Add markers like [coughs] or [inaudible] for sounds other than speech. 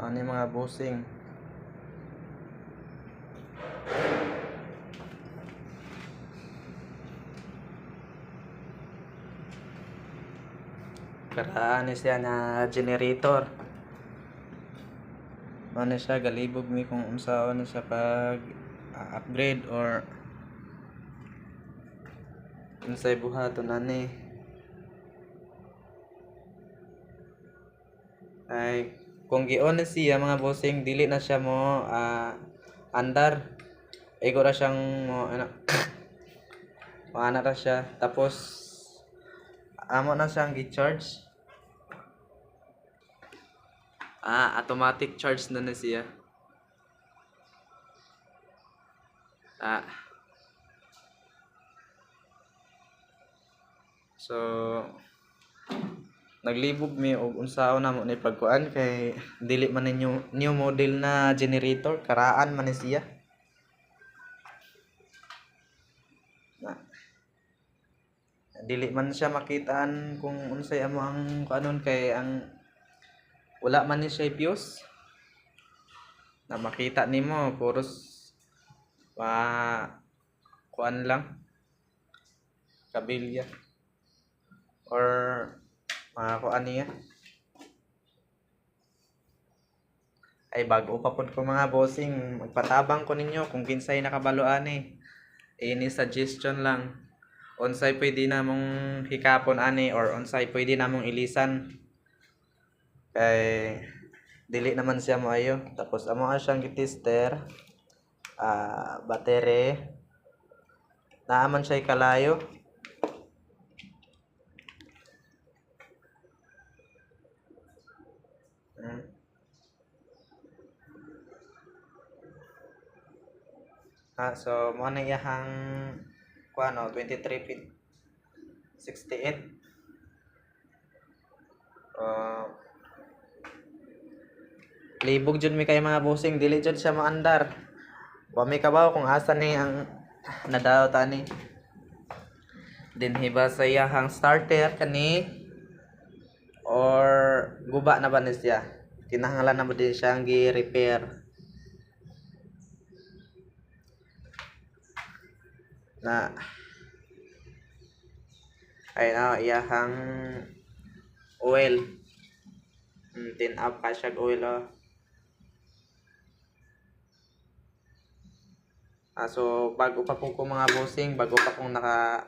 Ano mga bossing? Karaan siya na generator. Ano siya, galibog mi kung unsaon na siya pag ah, upgrade or unsay buhaton ani. Ay kung gion na siya mga bossing dili na siya mo ah, andar. Igo ra siyang mo ano [coughs] Maana ra siya tapos amo na siyang gi-charge. Ah, automatic charge na na siya. Ah. So, naglibog mi og unsaon na mo ni pagkuan kay dili man ni new, new model na generator, karaan man ni siya. Dili man siya makitaan kung unsay amo ang kanon kay ang wala man ni siya fuse na makita nimo puros pa kuan lang. Kabilya. Or mga kuan niya ay bago pa pod ko mga bossing magpatabang ko ninyo kung kinsay nakabaloan eh. Ini suggestion lang. Unsay pwede namong hikapon ani or unsay pwede namong ilisan. Kay dili naman siya maayo tapos amo siyang gitester ah batere. Naaman siya kalayo Ah, so mo na iyahang kuano 23 feet 68 uh, libog jud mi kay mga bossing dili jud siya maandar. Wa mi kabaw kung asa ni ang nadaw tani din hiba sa iyahang starter kani or guba na ba ni siya? Kinahanglan na ba din siyang gi-repair na ay na iyahang oil mm, tin up ka siya oil oh. Ah, so bago pa po ko mga bossing bago pa kong naka